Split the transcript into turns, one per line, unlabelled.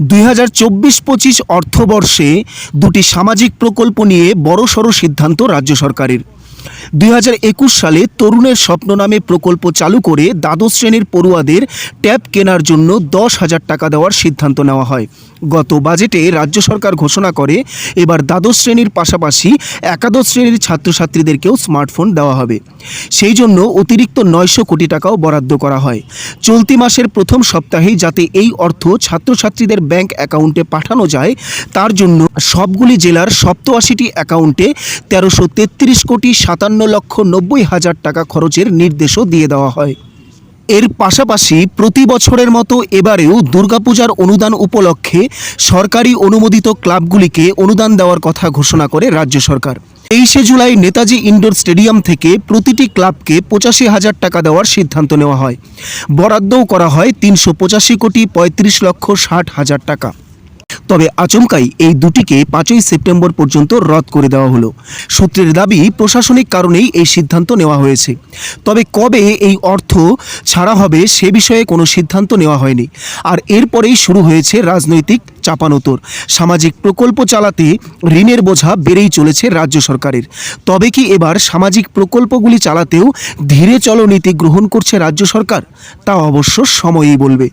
দুই হাজার চব্বিশ পঁচিশ অর্থবর্ষে দুটি সামাজিক প্রকল্প নিয়ে বড়সড় সিদ্ধান্ত রাজ্য সরকারের। দুই হাজার একুশ সালে তরুণের স্বপ্ন নামে প্রকল্প চালু করে দ্বাদশ শ্রেণির পড়ুয়াদের ট্যাব কেনার জন্য দশ হাজার টাকা দেওয়ার সিদ্ধান্ত নেওয়া হয়। গত বাজেটে রাজ্য সরকার ঘোষণা করে, এবার দ্বাদশ শ্রেণির পাশাপাশি একাদশ শ্রেণির ছাত্রছাত্রীদেরকেও স্মার্টফোন দেওয়া হবে। সেই জন্য অতিরিক্ত নয়শো কোটি টাকাও বরাদ্দ করা হয়। চলতি মাসের প্রথম সপ্তাহেই যাতে এই অর্থ ছাত্রছাত্রীদের ব্যাংক অ্যাকাউন্টে পাঠানো যায়, তার জন্য সবগুলি জেলার সপ্তআশিটি অ্যাকাউন্টে তেরোশো তেত্রিশ কোটি সাতান্ন লক্ষ নব্বই হাজার টাকা খরচের নির্দেশও দিয়ে দেওয়া হয়। এর পাশাপাশি প্রতি বছরের মতো এবারেও দুর্গাপূজার অনুদান উপলক্ষে সরকারি অনুমোদিত ক্লাবগুলিকে অনুদান দেওয়ার কথা ঘোষণা করে রাজ্য সরকার। তেইশে জুলাই নেতাজি ইনডোর স্টেডিয়াম থেকে প্রতিটি ক্লাবকে পঁচাশি হাজার টাকা দেওয়ার সিদ্ধান্ত নেওয়া হয়। বরাদ্দও করা হয় তিনশো পঁচাশি কোটি পঁয়ত্রিশ লক্ষ ষাট হাজার টাকা। তবে আচমকাই এই দুটিকে পাঁচই সেপ্টেম্বর পর্যন্ত রদ করে দেওয়া হলো। সূত্রের দাবি, প্রশাসনিক কারণেই এই সিদ্ধান্ত নেওয়া হয়েছে। তবে কবে এই অর্থ ছাড়া হবে সে বিষয়ে কোনো সিদ্ধান্ত নেওয়া হয়নি। আর এরপরেই শুরু হয়েছে রাজনৈতিক চাপানোতর। সামাজিক প্রকল্প চালাতে ঋণের বোঝা বেড়েই চলেছে রাজ্য সরকারের। তবে কি এবার সামাজিক প্রকল্পগুলি চালাতেও ধীরে চলো নীতি গ্রহণ করছে রাজ্য সরকার? তা অবশ্য সময়ই বলবে।